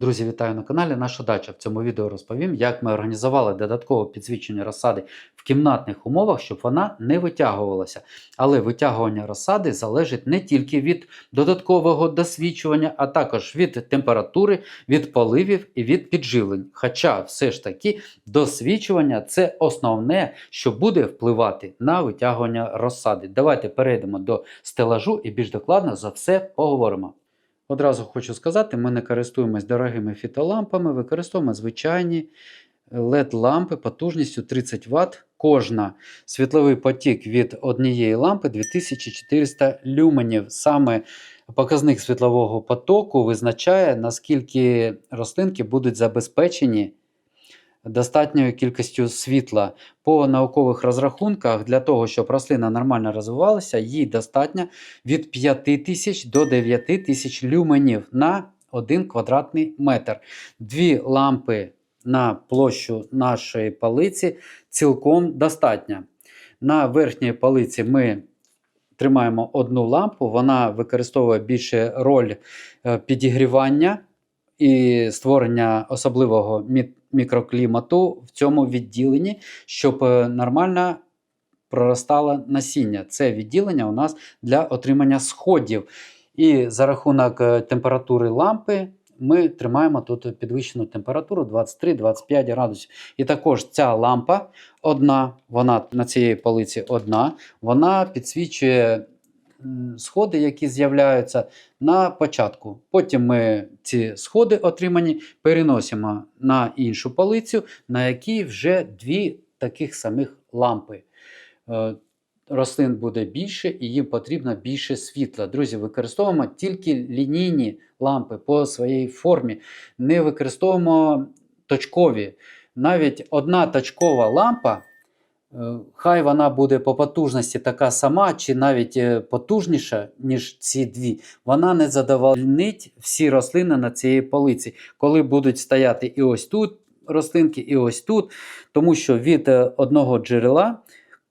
Друзі, вітаю на каналі Наша дача. В цьому відео розповім, як ми організували додаткове підсвічення розсади в кімнатних умовах, щоб вона не витягувалася. Але витягування розсади залежить не тільки від додаткового досвічування, а також від температури, від поливів і від підживлень. Хоча все ж таки досвічування це основне, що буде впливати на витягування розсади. Давайте перейдемо до стелажу і більш докладно за все поговоримо. Одразу хочу сказати, ми не користуємось дорогими фітолампами, використовуємо звичайні LED-лампи потужністю 30 Вт. Кожна світловий потік від однієї лампи 2400 люменів. Саме показник світлового потоку визначає, наскільки рослинки будуть забезпечені достатньою кількістю світла. По наукових розрахунках, для того, щоб рослина нормально розвивалася, їй достатньо від 5000 до 9000 люменів на 1 квадратний метр. Дві лампи на площу нашої палиці цілком достатньо. На верхній палиці ми тримаємо одну лампу, вона використовує більше роль е, підігрівання і створення особливого мі- мікроклімату в цьому відділенні, щоб е, нормально проростало насіння. Це відділення у нас для отримання сходів. І за рахунок е, температури лампи ми тримаємо тут підвищену температуру 23-25 градусів. І також ця лампа одна, вона на цієї полиці одна, вона підсвічує сходи, які з'являються на початку. Потім ми ці сходи отримані переносимо на іншу полицю, на якій вже дві таких самих лампи. Е, Рослин буде більше і їм потрібно більше світла. Друзі, використовуємо тільки лінійні лампи по своїй формі. Не використовуємо точкові. Навіть одна точкова лампа, хай вона буде по потужності така сама, чи навіть е, потужніша, ніж ці дві, вона не задовольнить всі рослини на цій полиці, коли будуть стояти і ось тут рослинки, і ось тут, тому що від е, одного джерела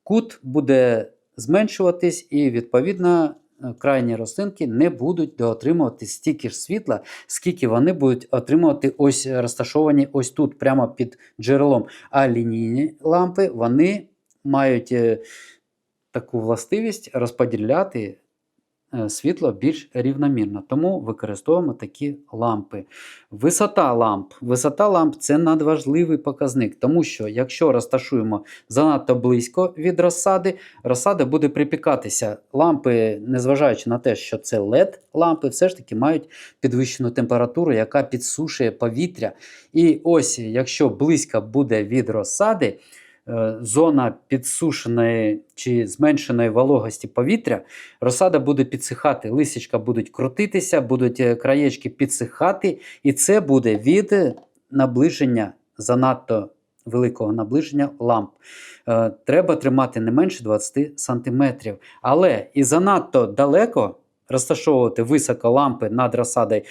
кут буде зменшуватись, і відповідно е, крайні рослинки не будуть доотримувати стільки ж світла, скільки вони будуть отримувати ось е, розташовані ось тут, прямо під джерелом. А лінійні лампи вони мають е, таку властивість розподіляти е, світло більш рівномірно. Тому використовуємо такі лампи. Висота ламп. Висота ламп це надважливий показник, тому що якщо розташуємо занадто близько від розсади, розсада буде припікатися. Лампи, незважаючи на те, що це LED лампи, все ж таки мають підвищену температуру, яка підсушує повітря. І ось, якщо близько буде від розсади, е, зона підсушеної чи зменшеної вологості повітря, розсада буде підсихати, лисичка будуть крутитися, будуть е, краєчки підсихати, і це буде від е, наближення занадто великого наближення ламп. Е, Треба тримати не менше 20 см. Але і занадто далеко розташовувати високо лампи над розсадою,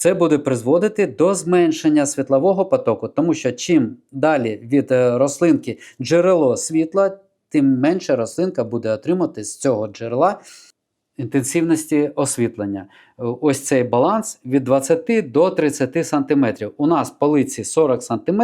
це буде призводити до зменшення світлового потоку, тому що чим далі від е, рослинки джерело світла, тим менше рослинка буде отримати з цього джерела інтенсивності освітлення. Е, Ось цей баланс від 20 до 30 см. У нас полиці 40 см,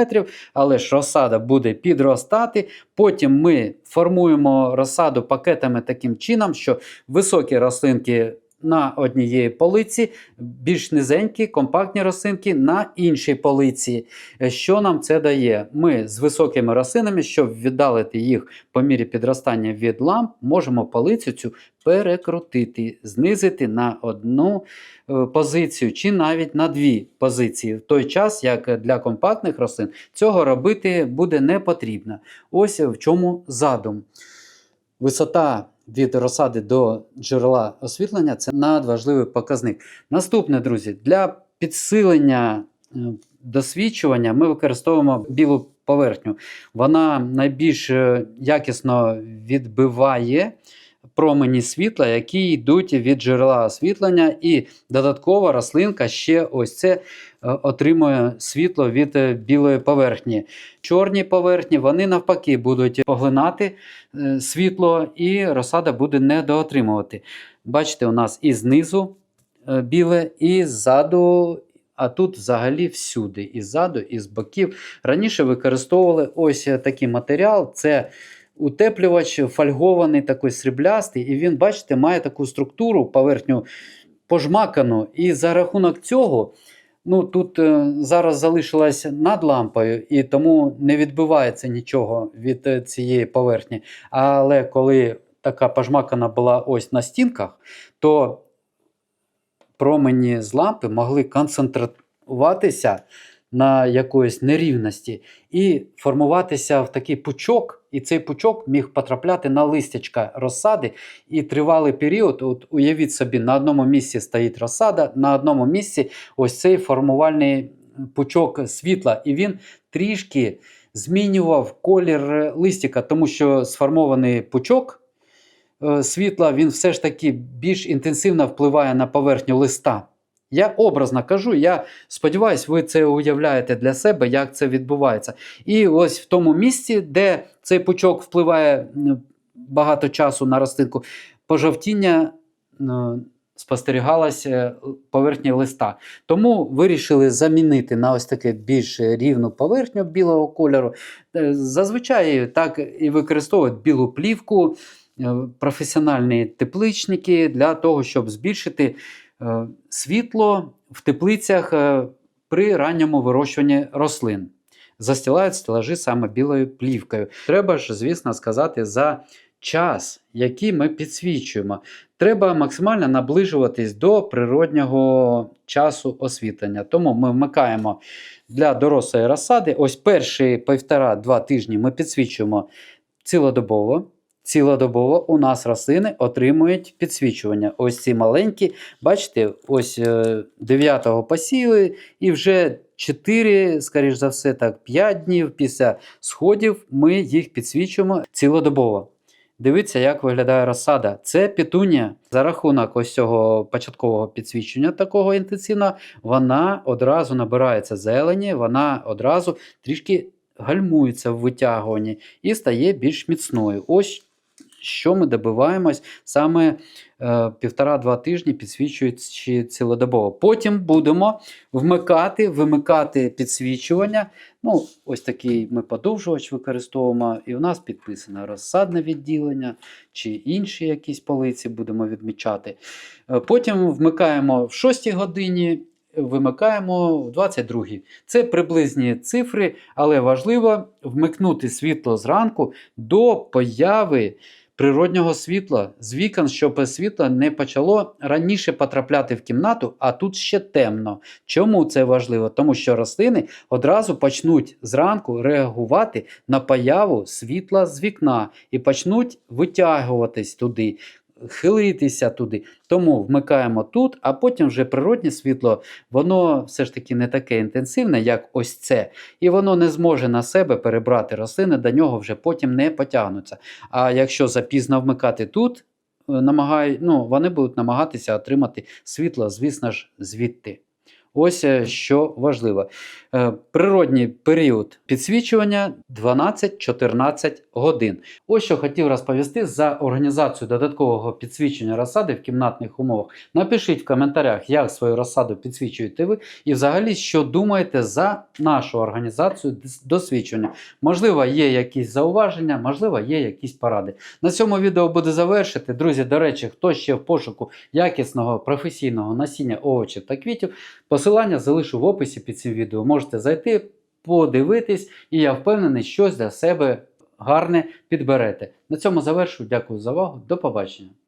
але ж розсада буде підростати. Потім ми формуємо розсаду пакетами таким чином, що високі рослинки на однієї полиці, більш низенькі, компактні рослинки на іншій полиці. Е, Що нам це дає? Ми з високими рослинами, щоб віддалити їх по мірі підростання від ламп, можемо полицю цю перекрутити, знизити на одну е, позицію чи навіть на дві позиції. В той час, як для компактних рослин, цього робити буде не потрібно. Ось в чому задум. Висота від розсади до джерела освітлення це надважливий показник. Наступне, друзі, для підсилення е, досвідчування ми використовуємо білу поверхню. Вона найбільш е, якісно відбиває промені світла, які йдуть від джерела освітлення, і додаткова рослинка ще ось це отримує світло від е, білої поверхні. Чорні поверхні вони навпаки будуть поглинати е, світло, і розсада буде недоотримувати. Бачите, у нас і знизу е, біле, і ззаду а тут взагалі всюди, і ззаду, і з боків. Раніше використовували ось е, такий матеріал. Це утеплювач фольгований, такий сріблястий, і він, бачите, має таку структуру, поверхню пожмакану. І за рахунок цього. Ну, тут е, зараз залишилась над лампою, і тому не відбивається нічого від е, цієї поверхні. Але коли така пожмакана була ось на стінках, то промені з лампи могли концентруватися на якоїсь нерівності і формуватися в такий пучок, і цей пучок міг потрапляти на листячка розсади. І тривалий період, от уявіть собі, на одному місці стоїть розсада, на одному місці ось цей формувальний пучок світла, і він трішки змінював колір листика, тому що сформований пучок е, світла він все ж таки більш інтенсивно впливає на поверхню листа. Я образно кажу, я сподіваюся, ви це уявляєте для себе, як це відбувається. І ось в тому місці, де цей пучок впливає багато часу на рослинку, пожовтіння спостерігалося поверхні листа. Тому вирішили замінити на ось таке більш рівну поверхню білого кольору. Е, Зазвичай так і використовують білу плівку, е, професіональні тепличники для того, щоб збільшити світло в теплицях е, при ранньому вирощуванні рослин. Застилають стелажі саме білою плівкою. Треба ж, звісно, сказати за час, який ми підсвічуємо. Треба максимально наближуватись до природнього часу освітлення. Тому ми вмикаємо для дорослої розсади. Ось перші півтора-два тижні ми підсвічуємо цілодобово. Цілодобово у нас рослини отримують підсвічування. Ось ці маленькі, бачите, ось 9-го посіяли, і вже 4, скоріш за все, так, 5 днів після сходів ми їх підсвічуємо цілодобово. Дивіться, як виглядає розсада. Це петунія. За рахунок ось цього початкового підсвічення, такого інтенсивного, вона одразу набирається зелені, вона одразу трішки гальмується в витягуванні і стає більш міцною. Ось що ми добиваємось саме е, півтора-два тижні підсвічуючи цілодобово. Потім будемо вмикати, вимикати підсвічування. Ну, ось такий ми подовжувач використовуємо, і у нас підписано розсадне відділення чи інші якісь полиці будемо відмічати. Е, Потім вмикаємо в 6 годині. Вимикаємо в 22 Це приблизні цифри, але важливо вмикнути світло зранку до появи природнього світла з вікон, щоб світло не почало раніше потрапляти в кімнату, а тут ще темно. Чому це важливо? Тому що рослини одразу почнуть зранку реагувати на появу світла з вікна і почнуть витягуватись туди. Хилитися туди, тому вмикаємо тут, а потім вже природнє світло, воно все ж таки не таке інтенсивне, як ось це, і воно не зможе на себе перебрати рослини, до нього вже потім не потягнуться. А якщо запізно вмикати тут, е, намагаю, ну, вони будуть намагатися отримати світло, звісно ж, звідти. Ось е, що важливо. Е, Природній період підсвічування 12-14 годин. Ось що хотів розповісти за організацію додаткового підсвічення розсади в кімнатних умовах. Напишіть в коментарях, як свою розсаду підсвічуєте ви, і взагалі, що думаєте за нашу організацію досвідчення. Можливо, є якісь зауваження, можливо, є якісь поради. На цьому відео буде завершити. Друзі, до речі, хто ще в пошуку якісного професійного насіння овочів та квітів, посилання залишу в описі під цим відео. Можете зайти, подивитись, і я впевнений, щось для себе гарне підберете. На цьому завершу. Дякую за увагу. До побачення.